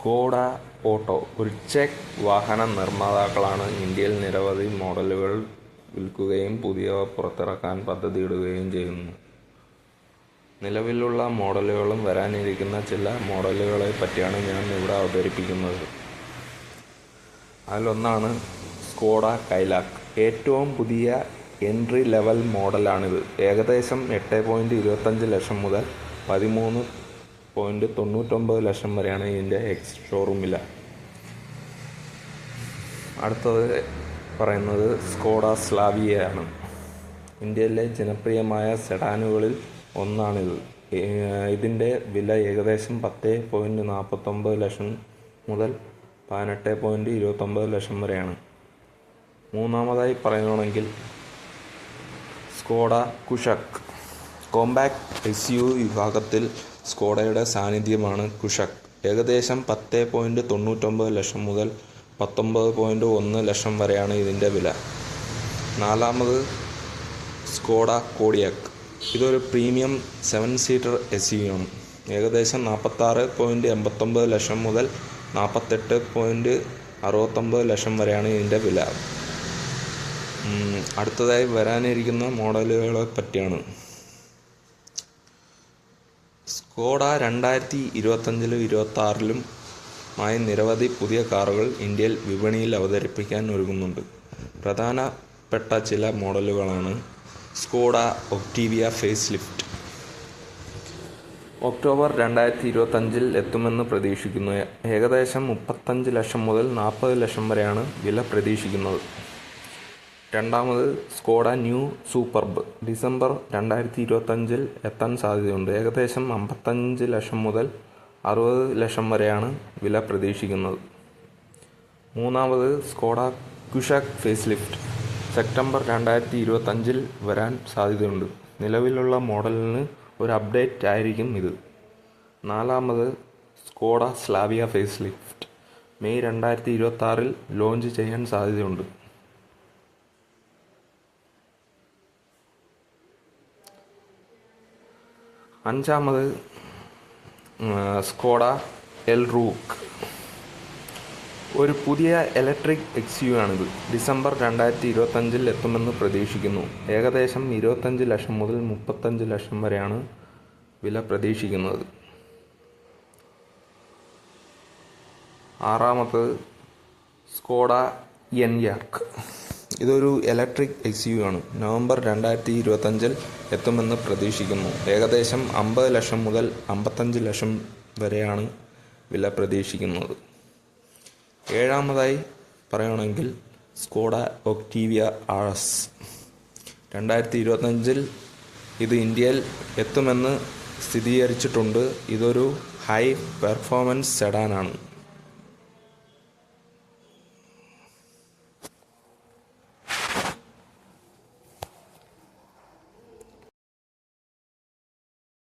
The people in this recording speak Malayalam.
സ്കോഡ ഓട്ടോ ഒരു ചെക്ക് വാഹന നിർമ്മാതാക്കളാണ് ഇന്ത്യയിൽ നിരവധി മോഡലുകൾ വിൽക്കുകയും പുതിയവ പുറത്തിറക്കാൻ പദ്ധതിയിടുകയും ചെയ്യുന്നു. നിലവിലുള്ള മോഡലുകളും വരാനിരിക്കുന്ന ചില മോഡലുകളെ പറ്റിയാണ് ഞാൻ ഇവിടെ അവതരിപ്പിക്കുന്നത്. അതിലൊന്നാണ് സ്കോഡ കൈലാക്ക്. ഏറ്റവും പുതിയ എൻട്രി ലെവൽ മോഡലാണിത്. ഏകദേശം എട്ട് പോയിന്റ് ഇരുപത്തഞ്ച് ലക്ഷം മുതൽ പതിമൂന്ന് പോയിന്റ് തൊണ്ണൂറ്റൊമ്പത് ലക്ഷം വരെയാണ് ഇതിന്റെ എക്സ് ഷോറൂം വില. അടുത്തത് പറയുന്നത് സ്കോഡ സ്ലാവിയയാണ് ഇന്ത്യയിലെ ജനപ്രിയമായ സെഡാനുകളിൽ ഒന്നാണിത്. ഇതിന്റെ വില ഏകദേശം പത്ത് പോയിന്റ് നാൽപ്പത്തൊമ്പത് ലക്ഷം മുതൽ പതിനെട്ട് പോയിന്റ് ഇരുപത്തൊമ്പത് ലക്ഷം വരെയാണ്. മൂന്നാമതായി പറയുകയാണെങ്കിൽ Skoda Kushaq compact S U വിഭാഗത്തിൽ സ്കോഡയുടെ സാന്നിധ്യമാണ് കുഷക്. ഏകദേശം പത്ത് പോയിന്റ് തൊണ്ണൂറ്റൊമ്പത് ലക്ഷം മുതൽ പത്തൊമ്പത് പോയിന്റ് ഒന്ന് ലക്ഷം വരെയാണ് ഇതിന്റെ വില. നാലാമത് സ്കോഡ കോഡിയാക്ക് ഇതൊരു premium seven seater S U ആണ്. ഏകദേശം നാൽപ്പത്താറ് പോയിന്റ് എൺപത്തൊമ്പത് ലക്ഷം മുതൽ നാൽപ്പത്തെട്ട് പോയിന്റ് അറുപത്തൊമ്പത് ലക്ഷം വരെയാണ് ഇതിന്റെ വില. അടുത്തതായി വരാനിരിക്കുന്ന മോഡലുകളെ പറ്റിയാണ്. സ്കോഡ രണ്ടായിരത്തി ഇരുപത്തഞ്ചിലും ഇരുപത്തി ആറിലും മായി നിരവധി പുതിയ കാറുകൾ ഇന്ത്യയിൽ വിപണിയിൽ അവതരിപ്പിക്കാൻ ഒരുങ്ങുന്നുണ്ട്. പ്രധാനപ്പെട്ട ചില മോഡലുകളാണ് Skoda Octavia face lift October രണ്ടായിരത്തി ഇരുപത്തഞ്ചിൽ എത്തുമെന്ന് പ്രതീക്ഷിക്കുന്നു. ഏകദേശം മുപ്പത്തഞ്ച് ലക്ഷം മുതൽ നാൽപ്പത് ലക്ഷം വരെയാണ് വില പ്രതീക്ഷിക്കുന്നത്. രണ്ടാമത് സ്കോഡ ന്യൂ സൂപ്പർബ്. ഡിസംബർ രണ്ടായിരത്തി ഇരുപത്തഞ്ചിൽ എത്താൻ സാധ്യതയുണ്ട്. ഏകദേശം അമ്പത്തഞ്ച് ലക്ഷം മുതൽ അറുപത് ലക്ഷം വരെയാണ് വില പ്രതീക്ഷിക്കുന്നത്. മൂന്നാമത് സ്കോഡ ക്യുഷാക് ഫേസ് ലിഫ്റ്റ് സെപ്റ്റംബർ രണ്ടായിരത്തി ഇരുപത്തഞ്ചിൽ വരാൻ സാധ്യതയുണ്ട്. നിലവിലുള്ള മോഡലിന് ഒരു അപ്ഡേറ്റ് ആയിരിക്കും ഇത്. നാലാമത് Skoda Slavia face lift May രണ്ടായിരത്തി ഇരുപത്തി ആറിൽ ലോഞ്ച് ചെയ്യാൻ സാധ്യതയുണ്ട്. അഞ്ചാമത് സ്കോഡ എൽ റൂക്ക്. ഒരു പുതിയ ഇലക്ട്രിക് എക്സ് യു ആണിത് ഡിസംബർ രണ്ടായിരത്തി ഇരുപത്തഞ്ചിൽ എത്തുമെന്ന് പ്രതീക്ഷിക്കുന്നു. ഏകദേശം ഇരുപത്തഞ്ച് ലക്ഷം മുതൽ മുപ്പത്തഞ്ച് ലക്ഷം വരെയാണ് വില പ്രതീക്ഷിക്കുന്നത്. ആറാമത്തത് സ്കോഡ എൻയാക്ക്. ഇതൊരു ഇലക്ട്രിക് എക്സ് യു ആണ്. നവംബർ രണ്ടായിരത്തി ഇരുപത്തഞ്ചിൽ എത്തുമെന്ന് പ്രതീക്ഷിക്കുന്നു. ഏകദേശം അമ്പത് ലക്ഷം മുതൽ അമ്പത്തഞ്ച് ലക്ഷം വരെയാണ് വില പ്രതീക്ഷിക്കുന്നത്. ഏഴാമതായി പറയുകയാണെങ്കിൽ സ്കോഡ ഒക്ടീവിയ ആഴസ് രണ്ടായിരത്തി ഇരുപത്തഞ്ചിൽ ഇത് ഇന്ത്യയിൽ എത്തുമെന്ന് സ്ഥിരീകരിച്ചിട്ടുണ്ട്. ഇതൊരു ഹൈ പെർഫോമൻസ് സെഡാനാണ്